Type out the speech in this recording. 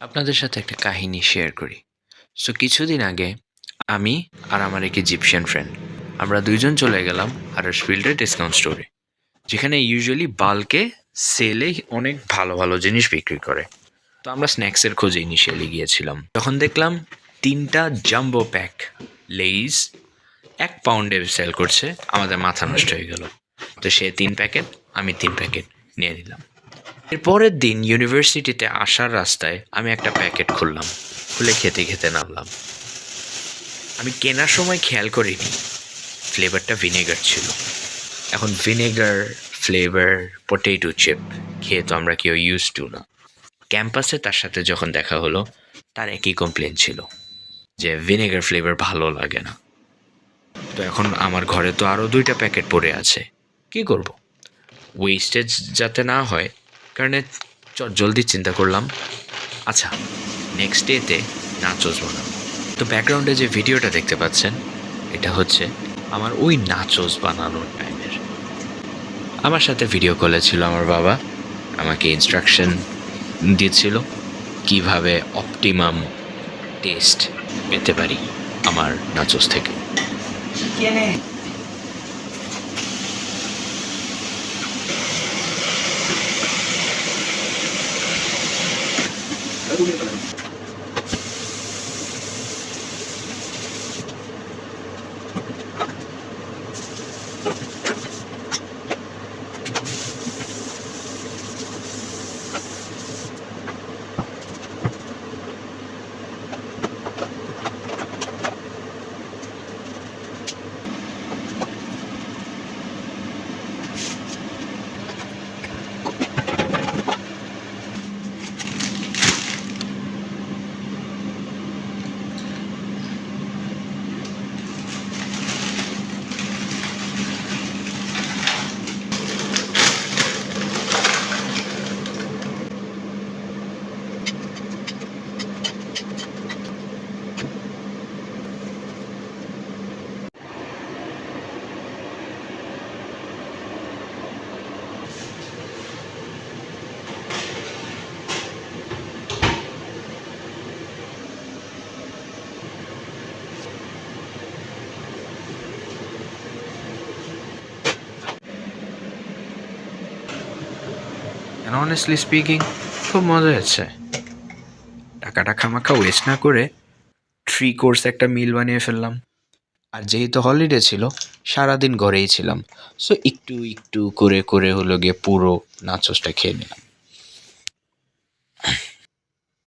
আপনাদের সাথে একটা কাহিনী শেয়ার করি। সো কিছুদিন আগে আমি আর আমার এক ইজিপশিয়ান ফ্রেন্ড আমরা দুইজন চলে গেলাম হারাসফিল্ডের ডিসকাউন্ট স্টোরে যেখানে ইউজুয়ালি বাল্কে সেলে অনেক ভালো ভালো জিনিস বিক্রি করে। তো আমরা স্ন্যাক্সের খোঁজে ইনিশিয়ালি গিয়েছিলাম। তখন দেখলাম তিনটা জাম্বো প্যাক লেইস এক পাউন্ডে সেল করছে, আমাদের মাথা নষ্ট হয়ে গেল। তো সে তিন প্যাকেট আমি তিন প্যাকেট নিয়ে নিলাম। এর পরের দিন ইউনিভার্সিটিতে আসার রাস্তায় আমি একটা প্যাকেট খুললাম। খুলে খেতে খেতে নামলাম। আমি কেনার সময় খেয়াল করিনি। ফ্লেভারটা ভিনেগার ছিল। এখন ভিনেগার ফ্লেভার পটেটো চিপ খেয়ে তো আমরা কেউ ইউজ টু না। ক্যাম্পাসে তার সাথে যখন দেখা হলো, তার একই কমপ্লেন ছিল যে ভিনেগার ফ্লেভার ভালো লাগে না। তো এখন আমার ঘরে তো আরও দুইটা প্যাকেট পড়ে আছে। কি করব? ওয়েস্টেজ যাতে না হয় কারণে চ- জলদি চিন্তা করলাম। আচ্ছা নেক্সট ডেতে নাচোস বানাবো। তো ব্যাকগ্রাউন্ডে যে ভিডিওটা দেখতে পাচ্ছেন, এটা হচ্ছে আমার ওই নাচোস বানানোর টাইমের আমার সাথে ভিডিও কলে ছিল আমার বাবা, আমাকে ইনস্ট্রাকশন দিচ্ছিল কীভাবে অপটিমাম টেস্ট পেতে পারি আমার নাচোস থেকে। algún día অনেস্টলি স্পিকিং খুব মজা হচ্ছে। টাকাটা খামাখা ওয়েস্ট না করে থ্রি কোর্স একটা মিল বানিয়ে ফেললাম। আর যেহেতু হলিডে ছিল, সারাদিন ঘরেই ছিলাম। সো একটু একটু করে করে হলো গিয়ে পুরো নাচসটা খেয়ে নিলাম।